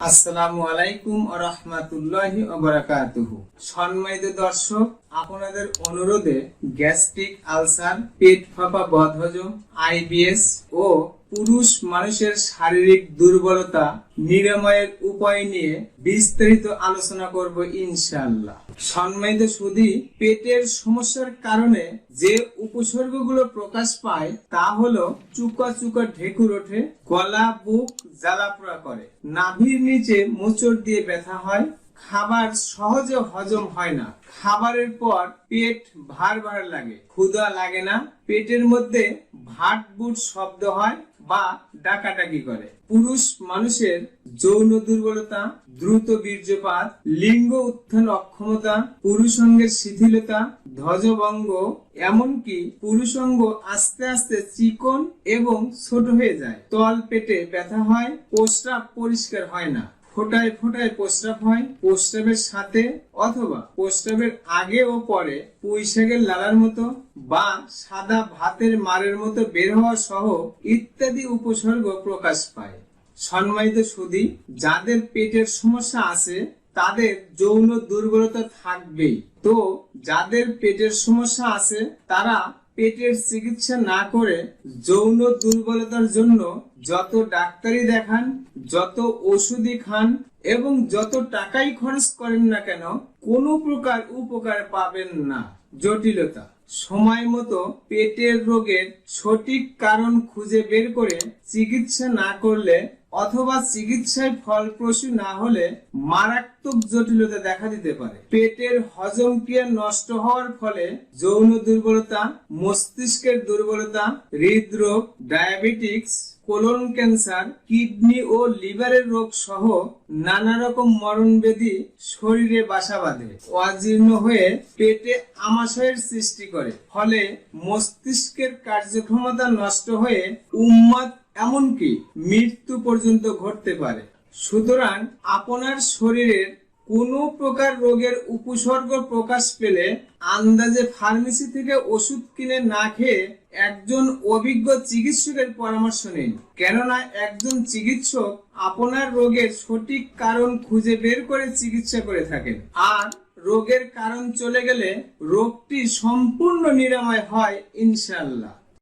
আসসালামু আলাইকুম ওবারাকাতুহু দর্শক আপনাদের অনুরোধে গ্যাস্ট্রিক আলসার পেট ফাঁপা বদহজম আইবিএস ও পুরুষ মানুষের শারীরিক দুর্বলতা নিরাময়ের উপায় নিয়ে বিস্তারিত আলোচনা করব ইনশাল্লাহ সম্মানিত সুধী, পেটের সমস্যার কারণে যে উপসর্গগুলো প্রকাশ পায় তা হলো চুকা চুকা ঢেকুর ওঠে, গলা, বুক জ্বালাপোড়া করে, নাভির নিচে মোচড় দিয়ে ব্যথা হয়, খাবার সহজে হজম হয় না। খাবারের পর পেট ভার ভার লাগে, ক্ষুধা লাগে না, পেটের মধ্যে ভাট বুট শব্দ হয় বা ডাকাডাকি করে। পুরুষ মানুষের যৌন দুর্বলতা, দ্রুত বীর্যপাত, লিঙ্গ উত্থান অক্ষমতা, পুরুষঙ্গের শিথিলতা, ধ্বজভঙ্গ, এমনকি পুরুষঙ্গ আস্তে আস্তে চিকন এবং ছোট হয়ে যায়। তল পেটে ব্যথা হয় প্রস্রাব পরিষ্কার হয় না। ফোটায় ফোটায় প্রস্রাব হয়, প্রস্রাবের সাথে অথবা প্রস্রাবের আগে ও পরে পুঁইশাকের লালার মতো বা সাদা ভাতের মারের মতো বের হওয়া সহ ইত্যাদি উপসর্গ প্রকাশ পায়। সম্মানিত সুদী যাদের পেটের সমস্যা আছে, তাদের যৌন দুর্বলতা থাকবেই। তো যাদের পেটের সমস্যা আছে, তারা পেটের চিকিৎসা না করে যৌন দুর্বলতার জন্য যত ডাক্তারি দেখান, যত ওষুধই খান এবং যত টাকাই খরচ করেন না কেন, কোনো প্রকার উপকার পাবেন না। জটিলতা। সময় মতো পেটের রোগের সঠিক কারণ খুঁজে বের করে চিকিৎসা না করলে অথবা চিকিৎসায় ফলপ্রসূ না হলে মারাত্মক জটিলতা দেখা দিতে পারে। পেটের হজম ক্রিয়া নষ্ট হওয়ার ফলে যৌন দুর্বলতা, মস্তিষ্কের দুর্বলতা, হৃদরোগ, ডায়াবেটিক্স, কোলন ক্যান্সার, কিডনি ও লিভারের রোগ সহ নানা রকম মরণ শরীরে বাসা বাঁধে। অজীর্ণ হয়ে পেটে আমাশয়ের সৃষ্টি করে। ফলে মস্তিষ্কের কার্যক্ষমতা নষ্ট হয়ে উম্মাদ এমনকি মৃত্যু পর্যন্ত ঘটতে পারে। সুতরাং আপনার শরীরের কোনো প্রকার রোগের উপসর্গ প্রকাশ পেলে আন্দাজে ফার্মেসি থেকে ওষুধ কিনে না খেয়ে একজন অভিজ্ঞ চিকিৎসকের পরামর্শ নিন। কেননা একজন চিকিৎসক আপনার রোগের সঠিক কারণ খুঁজে বের করে চিকিৎসা করে থাকেন। আর রোগের কারণ চলে গেলে রোগটি সম্পূর্ণ নিরাময় হয় ইনশাল্লাহ